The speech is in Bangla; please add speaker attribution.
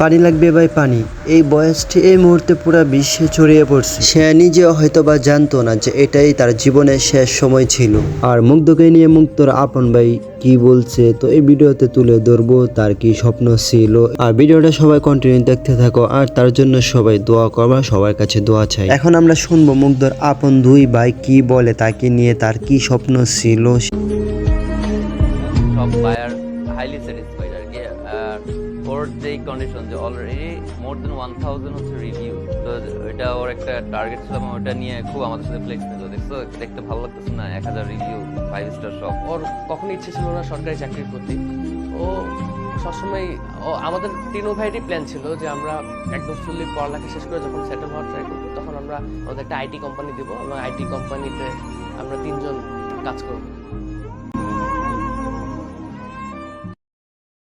Speaker 1: পানি লাগবে ভাই পানি। এই বয়সটি এই মুহূর্তে পুরো বিশ্বে ছড়িয়ে পড়ছে। সে নিজে হয়তো বা জানতো না যে এটাই তার জীবনের শেষ সময় ছিল। আর মুগ্ধকে নিয়ে মুক্তর আপন ভাই কি বলছে, তো এই ভিডিওতে তুলে ধরবো তার কি স্বপ্ন ছিল। আর ভিডিওটা সবাই কন্টিনিউ দেখতে থাকো, আর তার জন্য সবাই দোয়া করবা, সবার কাছে দোয়া চাই। এখন আমরা শুনব মুগ্ধর আপন দুই ভাই কি বলে, তাকে নিয়ে তার কি স্বপ্ন ছিল।
Speaker 2: সব বায়ার হাইলি স্যাটিসফাইড আর কি ওর যে কন্ডিশন যে already more than one thousand হচ্ছে রিভিউ তো এটা ওর একটা টার্গেট ছিল এবং ওটা নিয়ে খুব আমাদের সাথে ফ্লেক্স নিল দেখছ, দেখতে ভালো লাগতেছে না, এক হাজার রিভিউ ফাইভ স্টার সব
Speaker 3: ওর কখনো ইচ্ছে ছিল না সরকারি চাকরির প্রতি। ও সবসময়, ও আমাদের তিনও ভাইয়েরই প্ল্যান ছিল যে আমরা একদম ফুললি পড়ালেখা শেষ করে যখন সেটেল হওয়ার ট্রাই করব, তখন আমরা আমাদের একটা আইটি কোম্পানি দিব এবং আইটি কোম্পানিতে আমরা তিনজন কাজ করব।